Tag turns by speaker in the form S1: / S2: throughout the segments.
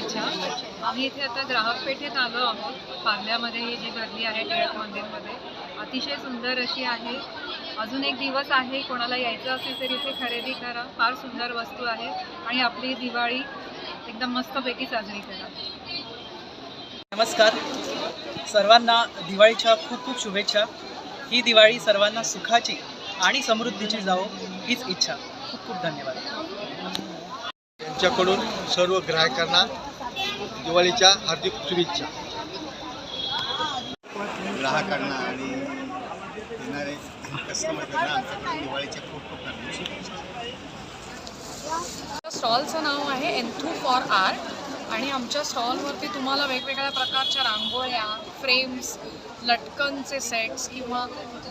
S1: दिवाळीच्या आम्ही इथे आता ग्राहक पेठेत आलो आहोत. पार्ल्यामध्ये ही जी गर्दी आहे टिळक मंदिरमध्ये अतिशय सुंदर अशी आहे. अजून एक दिवस आहे कोणाला यायचं असेल तर इथे खरेदी करा. फार सुंदर वस्तू आहेत आणि आपली दिवाळी एकदम मस्तपैकी साजरी करा.
S2: नमस्कार. सर्वांना दिवाळीच्या खूप खूप शुभेच्छा. ही दिवाळी सर्वांना सुखाची आणि समृद्धीची जावो हीच इच्छा. खूप खूप धन्यवाद.
S3: यांच्याकडून सर्व ग्राहकांना दिवाळीच्या हार्दिक शुभेच्छा.
S4: ग्राहकांना आणि येणारे कस्टमरना आमच्याकडून दिवाळीच्या खूप खूप हार्दिक शुभेच्छा.
S1: स्टॉलचं नाव आहे एन्थू फॉर आर्ट आणि आमच्या स्टॉलवरती तुम्हाला वेगवेगळ्या प्रकारच्या रांगोळ्या फ्रेम्स लटकनचे सेट्स किंवा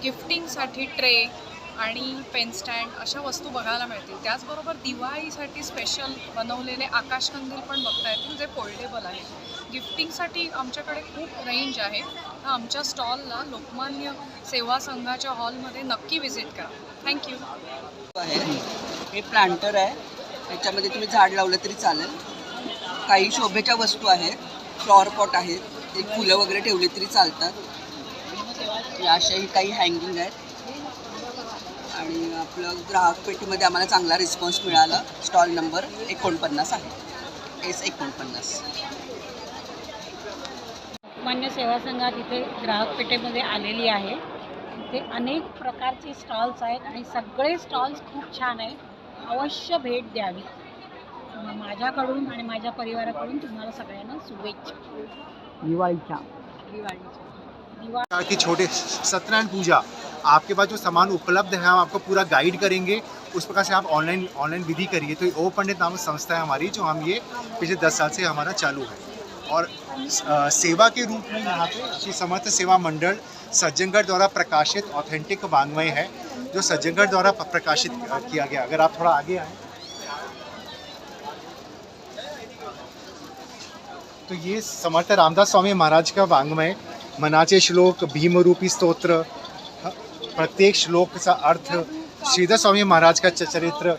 S1: गिफ्टिंगसाठी ट्रे आणि पेनस्टँड अशा वस्तू बघायला मिळतील. त्याचबरोबर दिवाळीसाठी स्पेशल बनवलेले आकाशकंदील पण बघता येतील जे फोल्डेबल आहेत. गिफ्टिंगसाठी आमच्याकडे खूप रेंज आहे. तर आमच्या स्टॉलला लोकमान्य सेवा संघाच्या हॉलमध्ये नक्की व्हिजिट करा. थँक्यू
S5: आहे. हे प्लांटर आहे. याच्यामध्ये तुम्ही झाड लावलं तरी चालेल. काही शोभेच्या वस्तू आहेत. फ्लॉवर पॉट आहेत. एक फुलं वगैरे ठेवली तरी चालतात. या अशाही काही हँगिंग आहेत. आणि आपलं ग्राहक पेठीमध्ये आम्हाला चांगला रिस्पॉन्स मिळाला. स्टॉल नंबर एकोणपन्नास आहे. एस एकोणपन्नास.
S6: मान्य सेवा संघात इथे ग्राहक पेठेमध्ये आलेली आहे. इथे अनेक प्रकारचे स्टॉल्स आहेत आणि सगळे स्टॉल्स खूप छान आहेत. अवश्य भेट द्यावी. माझ्याकडून आणि माझ्या परिवाराकडून तुम्हाला सगळ्यांना शुभेच्छा.
S5: दिवाळीच्या.
S6: दिवाळीच्या. दिवाळी
S3: की छोटे सत्यनारायण पूजा. आपके पास जो सामान उपलब्ध है हम आपको पूरा गाइड करेंगे। उस प्रकार से आप ऑनलाइन ऑनलाइन विधि करिए। तो ओ पंडित नामक संस्था है हमारी जो हम ये पिछले दस साल से हमारा चालू है। और अ, सेवा के रूप में यहाँ पे श्री समर्थ सेवा मंडल सज्जनगढ़ द्वारा प्रकाशित ऑथेंटिक वांग्मय है जो सज्जनगढ़ द्वारा प्रकाशित किया गया। अगर आप थोड़ा आगे आए। तो ये समर्थ रामदास स्वामी महाराज का वांग्मय मनाचे श्लोक भीमरूपी स्तोत्र ह- प्रत्येक श्लोक का अर्थ श्रीधर स्वामी महाराज का चरित्र,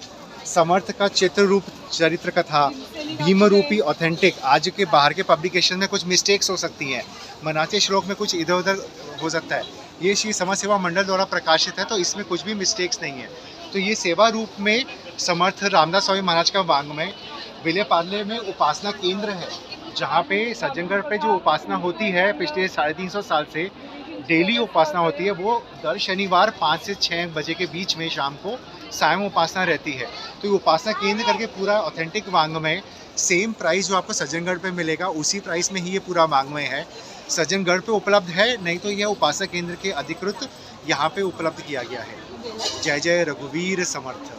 S3: समर्थ का चित्र रूप, चरित्र कथा, भीम रूपी ऑथेंटिक आज के बाहर के पब्लिकेशन में कुछ मिस्टेक्स हो सकती हैं। मनाते श्लोक में कुछ इधर उधर हो सकता है। ये श्री समाज सेवा मंडल द्वारा प्रकाशित है तो इसमें कुछ भी मिस्टेक्स नहीं है। तो ये सेवा रूप में समर्थ रामदास स्वामी महाराज का वांग्मय विलय पार्ले में उपासना केंद्र है, जहाँ पे सज्जनगढ़ पे जो उपासना होती है, पिछले साढ़े तीन सौ साल से डेली उपासना होती है, वो दर शनिवार पाँच से छः बजे के बीच में शाम को सायं उपासना रहती है। तो ये उपासना केंद्र करके पूरा ऑथेंटिक वांग्मय सेम प्राइस जो आपको सज्जनगढ़ पे मिलेगा, उसी प्राइस में ही ये पूरा वांग्मय है। सज्जनगढ़ पे उपलब्ध है, नहीं तो यह उपासना केंद्र के अधिकृत यहाँ पे उपलब्ध किया गया है। जय जय रघुवीर समर्थ।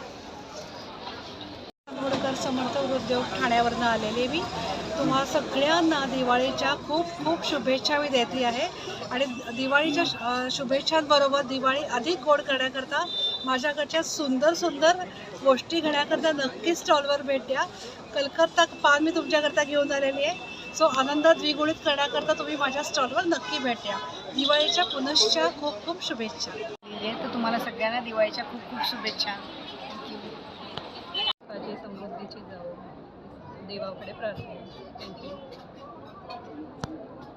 S7: समर्थ उद्योग ठाण्यावरनं आलेले मी. तुम्हा सगळ्यांना दिवाळीच्या खूप खूप शुभेच्छा मी देते आहे. आणि दिवाळीच्या शुभेच्छांबरोबर दिवाळी अधिक गोड करण्याकरता माझ्याकडच्या सुंदर सुंदर गोष्टी घेण्याकरता नक्की स्टॉलवर भेट द्या. कलकत्ता पान मी तुमच्याकरता घेऊन आलेली आहे. सो आनंद द्विगुणित करण्याकरता तुम्ही माझ्या स्टॉलवर नक्की भेट द्या. दिवाळीच्या पुनश्च खूप खूप शुभेच्छा.
S6: तर तुम्हाला सगळ्यांना दिवाळीच्या खूप खूप शुभेच्छा
S1: सुखाची समृद्धीची जावो देवाकडे प्रार्थना थँक्यू